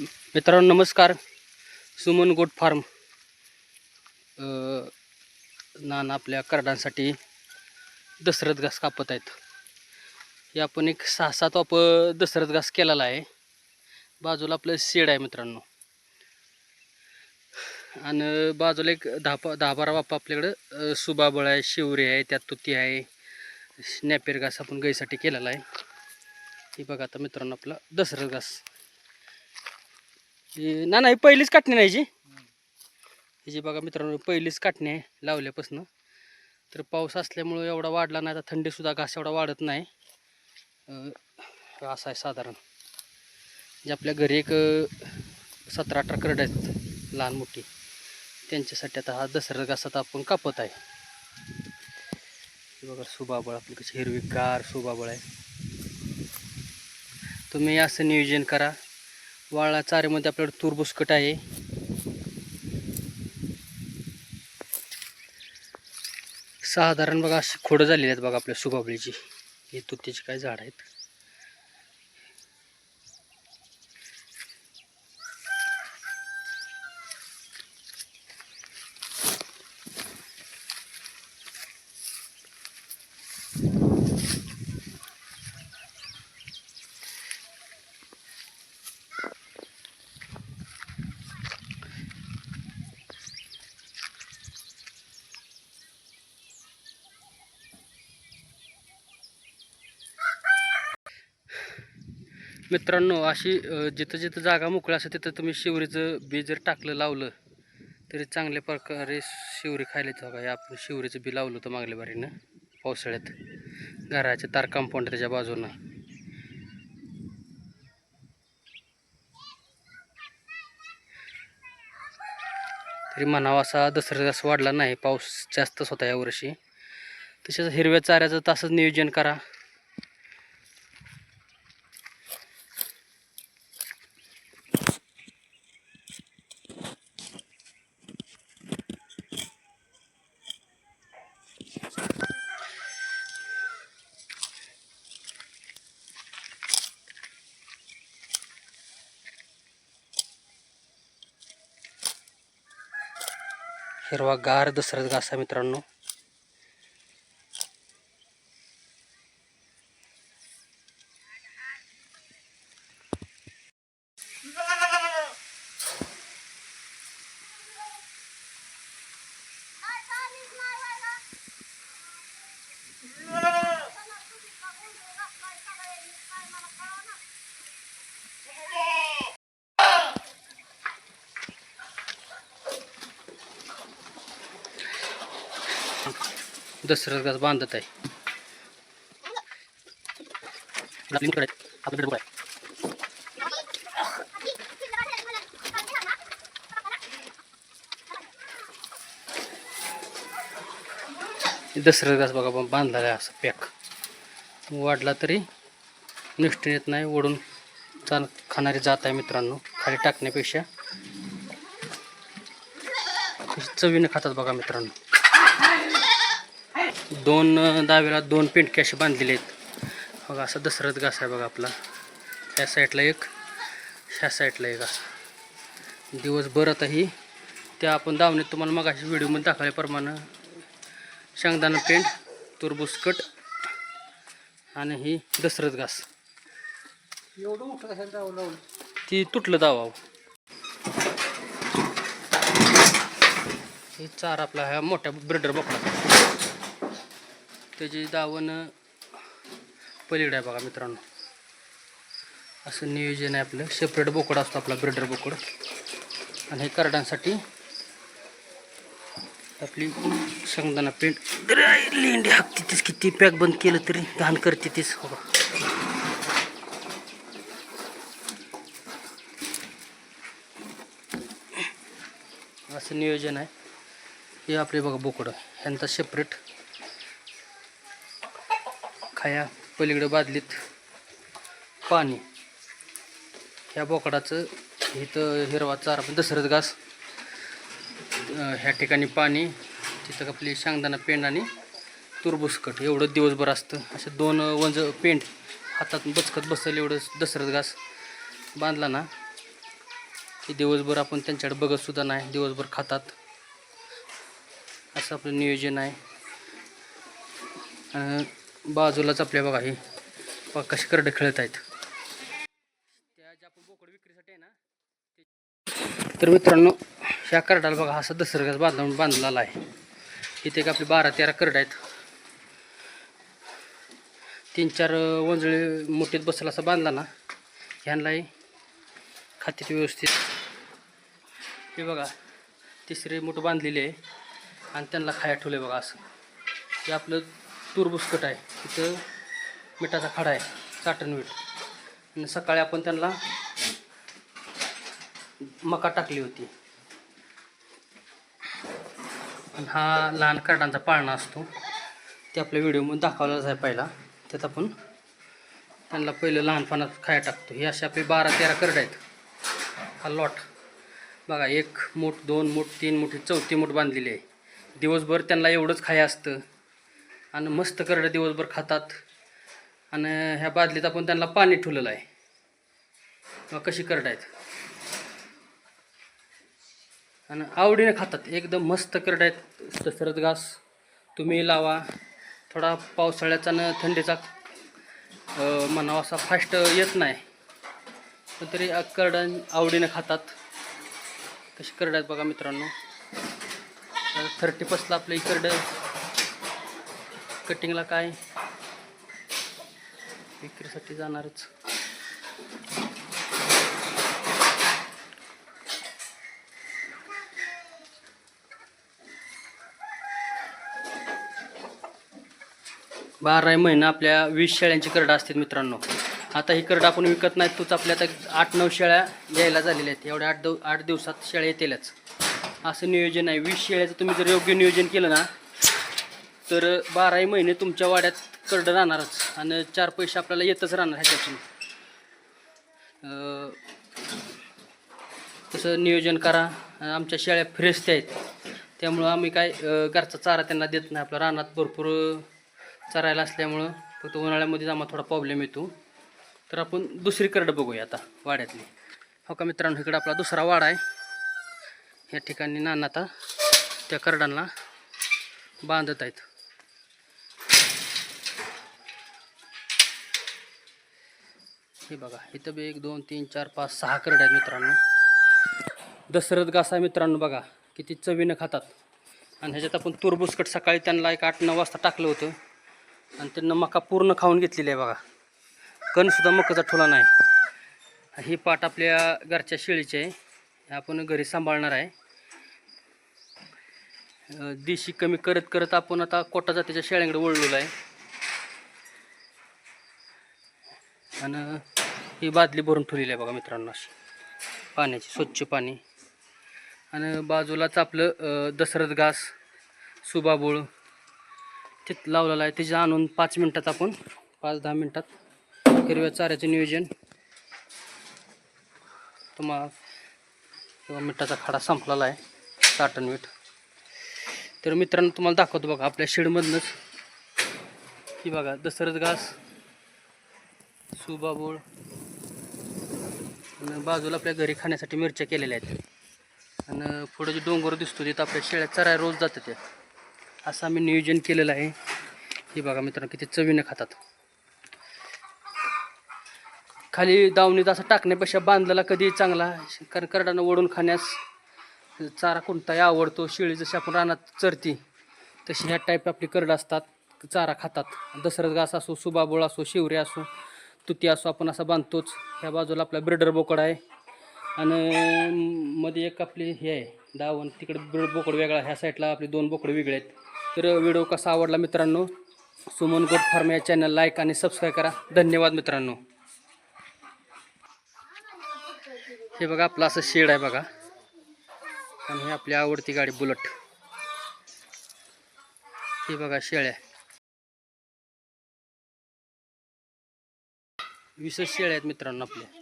मित्रांनो नमस्कार. Suman goat farm. नाना आपल्या करडांसाठी दसरथ घास कापत आहेत. हे आपण एक सहा सात वाप दसरथ घास केलेला आहे. बाजूला आपलं शेड आहे मित्रांनो. आणि बाजूला एक दहा प दहा बारा वाप आपल्याकडं सुबाबळ आहे शिवरी आहे त्यात तुती आहे स्नॅपेर घास आपण गाईसाठी केलेला आहे. हे बघा आता मित्रांनो आपला दसरथ घास. ही ना नाही पहिलीच काटणी नाही जी. हिची बघा मित्रांनो पहिलीच काटणी आहे लावल्यापासून. तर पाऊस असल्यामुळं एवढा वाढला नाही आता थंडीसुद्धा घास एवढा वाढत नाही. असा आहे साधारण. जे आपल्या घरी एक सतरा अठरा करड आहेत लहान मोठी. त्यांच्यासाठी आता हा दसरा घास आता आपण कापत आहे. बघा सुबाबळ आपली कशी हिरवीगार सुबाबळ आहे. तुम्ही असं नियोजन करा. वाळा चाऱ्यामध्ये आपल्याकडे तूर बुसकट आहे. साधारण बघा अशी खोडं झालेली आहेत बघा आपल्या सुबाबळीची ही तुतीची काय झाड आहेत. मित्रांनो अशी जिथं जिथं जागा मोकळी असेल तिथं तुम्ही शिवरीचं बी जर टाकलं लावलं तरी चांगल्या प्रकारे शिवरी खायला येतो बघा. आपण शिवरीचं बी लावलं होतं मागल्या बारीनं पावसाळ्यात. घराच्या तार कंपाऊंड त्याच्या बाजूनं. तरी म्हणावा असा दसरा जास्त वाढला नाही पाऊस जास्तच होता यावर्षी तसेच हिरव्या चाऱ्याचं तसंच नियोजन करा. हिरवा गार दसऱ्यात घासा मित्रांनो दसऱ्यात घास बांधत आहे. आपल्याकडे आपल्याकडे घास बघा बा- बांधलेला आहे असं पॅक. वाढला तरी निष्ठ येत नाही ओढून चाल खाणारी जात आहे मित्रांनो खाली टाकण्यापेक्षा. चवीने खातात बघा मित्रांनो. दोन दावेला दोन पेंटके असे बांधलेले आहेत. बघा असा दसरथ घास आहे बघा आपला. ह्या साईडला एक ह्या साईडला एक असा. दिवसभर आता ही त्या आपण दावणीत तुम्हाला मगाशी व्हिडिओमध्ये दाखवल्याप्रमाणे शेंगदाणा पेंट तुरबुसकट आणि ही दसरथ घास. एवढं मोठं लावलं? ती तुटलं दावा हे चार आपला ह्या मोठ्या ब्रिडर बोकडा त्याची दावण पलीकडे आहे बघा मित्रांनो. असं नियोजन आहे आपलं. सेपरेट बोकड असतो आपला ब्रिडर बोकड. आणि हे करडांसाठी आपली शेंगदाणा पेंट लेंडी हाकते तीच किती पॅक बंद केलं तरी. घाण करते तीच हो असं नियोजन आहे. हे आपले बघा बोकडं. ह्यांचा सेपरेट खाया पलीकडं बादलीत पाणी. ह्या बोकडाचं इथं हिरवा चारा पण दसरथ घास. ह्या ठिकाणी पाणी तिथं आपली शेंगदाणा पेंड आणि तुरबुसकट. एवढं दिवसभर असतं. असे दोन वंज पेंड हातात बचकत बसेल एवढं दसरथ घास बांधला ना की दिवसभर आपण त्यांच्याकडे बघतसुद्धा नाही. दिवसभर खातात. असं आपलं नियोजन आहे. बाजूलाच आपल्या बघा हे. कशी करडे खेळत आहेत. त्या ज्या आपण बोकड विक्रीसाठी आहे ना तर मित्रांनो ह्या करडाला बघा असा दसरगाच बांधून बांधलेला आहे. इथे एक आपले बारा तेरा करड आहेत. तीन चार वंजळे मोठीत बसला असा बांधला ना ह्यांनाही खात्यात व्यवस्थित हे बघा तिसरे मोठं बांधलेले आहे. आणि त्यांना खाया ठेवलं आहे बघा असं. हे आपलं तूर बुसकट आहे. तिथं मिठाचा खडा आहे चाटण मीठ. आणि सकाळी आपण त्यांना मका टाकली होती. आणि हा लहान करडांचा पाळणा असतो. ते आपल्या व्हिडिओमध्ये दाखवलाच आहे पहिला. त्यात आपण त्यांना पहिलं लहानपणात खाया टाकतो. हे असे आपले बारा तेरा करड आहेत. हा लॉट. बघा एक मूठ दोन मूठ तीन मूठ चौथी मूठ बांधलेली आहे. दिवसभर त्यांना एवढंच खाया असतं. आणि मस्त करडं दिवसभर खातात. आणि ह्या बादलीत आपण त्यांना पाणी ठेवलेलं आहे. कशी करड आहेत. आणि आवडीने खातात. एकदम मस्त करड आहेत. दसरत घास तुम्ही लावा. थोडा पावसाळ्याचा न थंडीचा म्हणावा असा फास्ट येत नाही. पण तरी करड आवडीने खातात. कशी करड आहेत बघा मित्रांनो. थर्टी फर्स्टला आपलं इकडं कटिंगला काय? विक्रीसाठी जाणारच. बारा महिना आपल्या वीस शेळ्यांची करडं असतात मित्रांनो. आता ही करडा आपण विकत नाही तूच आपल्या आता आठ नऊ शेळ्या यायला झालेल्या आहेत. एवढ्या आठ दव आठ दिवसात शेळ्या येतीलच. असं नियोजन आहे. वीस शेळ्याचं तुम्ही जर योग्य नियोजन केलं ना तर बाराही महिने तुमच्या वाड्यात करडं राहणारच आणि चार पैसे आपल्याला येतच राहणार ह्याच्यातून. तसं नियोजन करा. आणि आमच्या शेळ्या फ्रेश त्या आहेत. त्यामुळं आम्ही काय घरचा चारा त्यांना देत नाही. आपल्या रानात भरपूर चरायला असल्यामुळं फक्त उन्हाळ्यामध्ये आम्हाला थोडा प्रॉब्लेम येतो. तर आपण दुसरी करडं बघूया आता वाड्यातली. हो का मित्रांनो इकडं आपला दुसरा वाडा आहे. या ठिकाणी नाना आता त्या करडांना बांधत आहेत. हे बघा इथं बी एक दोन तीन चार पाच सहा करड आहेत मित्रांनो. दसरथ घास आहे मित्रांनो बघा किती चवीनं खातात. आणि ह्याच्यात आपण तुरबुसकट सकाळी त्यांना एक आठ नऊ वाजता टाकलं होतं. आणि त्यांना मका पूर्ण खाऊन घेतलेली आहे बघा. कणसुद्धा मकाचा ठुला नाही. ही पाट आपल्या घरच्या शेळीची आहे. हे आपण घरी सांभाळणार आहे. देशी कमी करत करत आपण आता कोटा जातीच्या शेळ्यांकडे वळलेलो आहे. आणि ही बादली भरून ठेवलेली आहे बघा मित्रांनो अशी. पाण्याची स्वच्छ पाणी. आणि बाजूलाच आपलं दशरथ दसरथ घास सुबाबूळ तिथं लावलेलं आहे. त्याच्या आणून पाच मिनटात आपण पाच दहा मिनटात हिरव्या चाऱ्याचं नियोजन. तुम्हाला किंवा मिठाचा खाडा संपलेला आहे. साठण मीठ. तर मित्रांनो तुम्हाला दाखवतो बघा आपल्या शेडमधनंच. ही बघा दसरथ घास सुबाबूळ आणि बाजूला आपल्या घरी खाण्यासाठी मिरच्या केलेल्या आहेत. आणि पुढं जे डोंगर दिसतो तिथं आपल्या शेळ्या चराय रोज जातं त्या असं आम्ही नियोजन केलेलं आहे. हे बघा मित्रांनो किती चवीनं खातात. खाली दावणीत असं टाकण्यापेक्षा बांधलेला कधी चांगला कारण करडानं ओढून खाण्यास चारा कोणताही आवडतो शेळी जशी आपण रानात चरती तशी ह्या टाईप आपली करडं असतात चारा खातात. दसरथ घास असो सुबाबोळ असो शिवरे असो तुती असो आपण असा बांधतोच. ह्या बाजूला आपला ब्रिडर बोकड आहे. आणि मध्ये एक आपली हे आहे दावण. तिकडे ब्रिड बोकड वेगळा ह्या साईडला आपले दोन बोकड वेगळे आहेत. तर व्हिडिओ कसा आवडला मित्रांनो सुमन गोट फार्म या चॅनल लाईक आणि सबस्क्राईब करा. धन्यवाद मित्रांनो. हे बघा आपलं असं शेड आहे बघा. आणि ही आपली आवडती गाडी बुलट. हे बघा शेळ आहे वीसच शेळ्या आहेत मित्रांनो आपल्या.